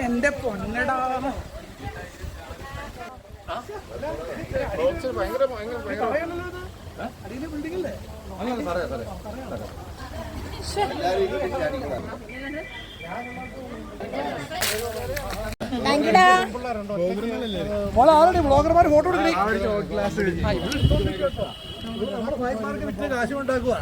എന്റെ പൊന്നടാ ബിൽഡിംഗ് അല്ലേ മോളെ ആരുടെ ബ്ലോഗർമാർ ഫോട്ടോ എടുക്കണേ? കാശ് ഉണ്ടാക്കുക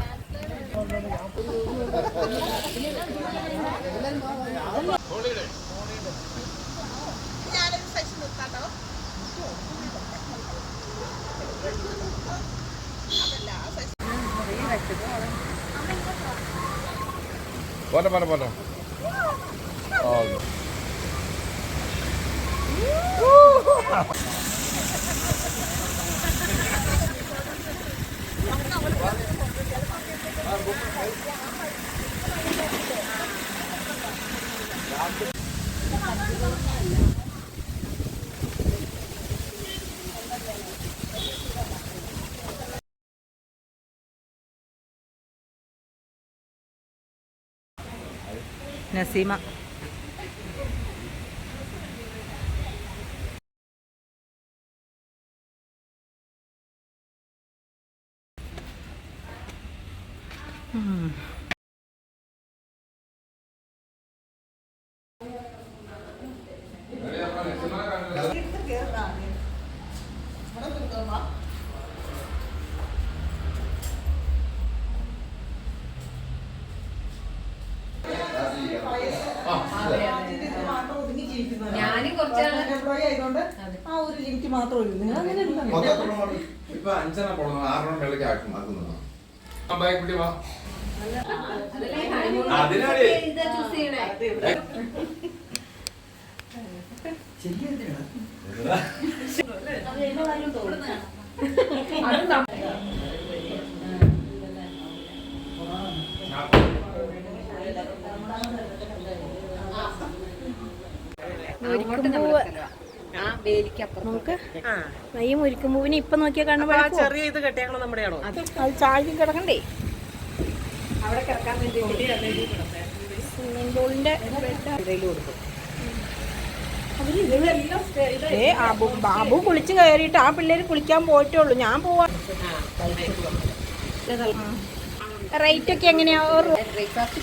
പോട്ടെ പോട്ടെ പോട്ടെ. ആ നസീമ ഞാനും കുറച്ചാൾ എംപ്ലോയി ആയതുകൊണ്ട് ആ ഒരു ലിമിറ്റ് മാത്രമേ ഉള്ളൂ. നിങ്ങൾ അങ്ങനെ. ഇപ്പൊ അഞ്ചെണ്ണം പോണോ. ആറെണ്ണം മേളിലേക്ക് ആക്കും ബാഗ് പിടി വാ അതിനാടി. എന്താ നമുക്ക് ഈ മുരിക്കുമ്പൂവിനെ ഇപ്പൊ നോക്കിയാ കാണുമ്പോ ആ ചെറിയ ഇത് കെട്ടിയാണോ നമ്മുടെയാണോ അത് ചാഴി കിടക്കണ്ടേ? അവിടെ കിടക്കാൻ വേണ്ടി സ്വിമ്മിംഗ് പൂളിന്റെ ആബു ബാബു കുളിച്ച് കയറിയിട്ട് ആ പിള്ളേര് കുളിക്കാൻ പോയിട്ടേ ഉള്ളു ഞാൻ പോവാ. റേറ്റ് ഒക്കെ എങ്ങനെയാ? ഒരു ബ്രേക്ക്ഫാസ്റ്റ്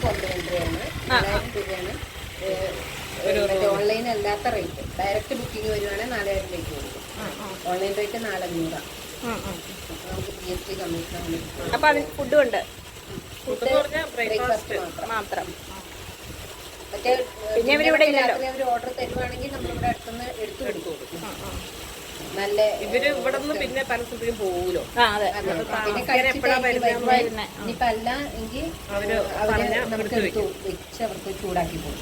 ഓൺലൈൻ അല്ലാത്ത റേറ്റ് ഡയറക്റ്റ് ബുക്കിംഗ് വരുവാണെങ്കിൽ നാലായിരം രൂപയ്ക്ക് കൊടുക്കും ഓൺലൈൻ റേറ്റ് നാലഞ്ഞൂറാണ് ഉം, ഉം. നമുക്ക് ജി എസ് ടി കമ്മീഷൻ അപ്പൊ അതിന് ഫുഡും ഉണ്ട്. ബ്രേക്ക്ഫാസ്റ്റ് മാത്രം. മാത്രം. മറ്റേ പിന്നെ ഇവരിവിടെ ഓർഡർ തരുവാണെങ്കിൽ നമ്മളിവിടെ അടുത്തുനിന്ന് എടുത്തു കൊടുക്കും. നല്ല ഇവർ ഇവിടെ നിന്ന് പിന്നെ പല സ്ഥലത്തേക്കും പോകുമല്ലോ. ഇനിയിപ്പോ അല്ല എങ്കിൽ അവർ നമുക്ക് എടുത്ത് വെച്ച് അവർക്ക് ചൂടാക്കി പോകും.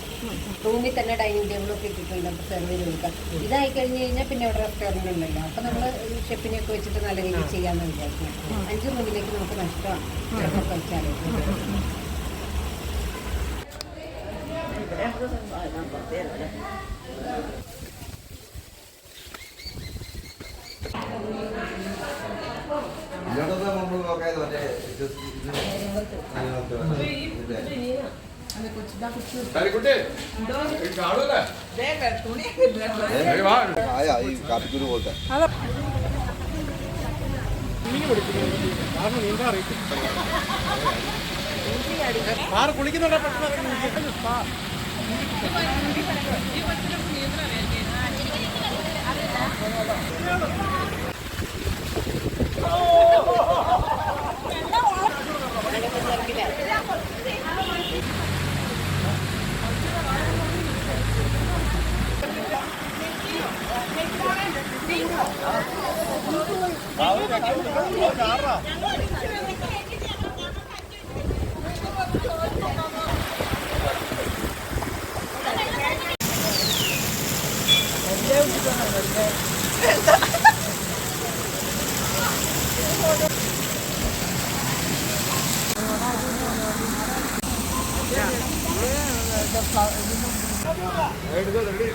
റൂമിൽ തന്നെ ഡൈനിങ് ടേബിളൊക്കെ ഇട്ടിട്ടുണ്ട് നമുക്ക് സെർവ് ചെയ്ത് കൊടുക്കാം. ഇതായി കഴിഞ്ഞ് കഴിഞ്ഞാൽ പിന്നെ അവിടെ റെസ്റ്റോറന്റ് ഉണ്ടല്ലോ. അപ്പൊ നമ്മൾ നമ്മൾ ഷെഫിനെയൊക്കെ വെച്ചിട്ട് നല്ല രീതിയിൽ ചെയ്യാന്ന് വിചാരിക്കുന്നത് അഞ്ചു റൂമിലേക്ക് നമുക്ക് നഷ്ടമാണ് കഴിച്ചാലോ. ഇങ്ങോട്ടൊന്നും നമ്മൾ നോക്കാതെ മറ്റേ ഇത് ഇത് അതിനകത്ത് ഇത്. കരിക്കുട്ടി, ഇത് കാണൂലേ? ഏയ് വാ. ആയാ ഈ കാപ്പിക്കുരു പോലത്തെ. ആറ് കുളിക്കുന്നുണ്ടോ? പെട്ടെന്ന് Right, good, good.